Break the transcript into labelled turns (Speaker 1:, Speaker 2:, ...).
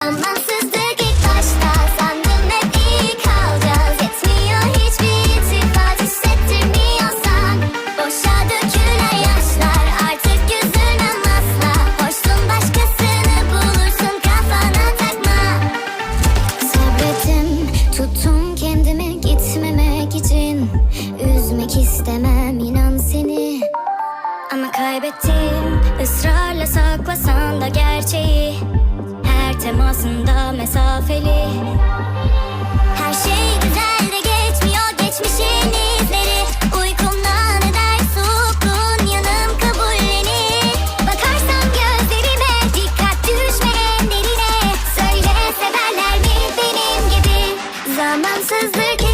Speaker 1: Amansızlık ilk başta sandım hep iyi kalacağız. Yetmiyor hiçbir iltifat hissettirmiyorsan. Boşa dökülen yaşlar artık üzülmem asla Hoşsun başkasını bulursun kafana takma. Sabrettim tuttum kendimi gitmemek için. Üzmek istemem inan seni. Ama kaybettim aslında mesafeli. Her şey güzel de geçmiyor geçmişin izleri. Uykumdan eder sukun yanım kabullenir. Bakarsam gözlerime dikkat düşme enderine Söyle severler mi benim gibi? Zamansızlık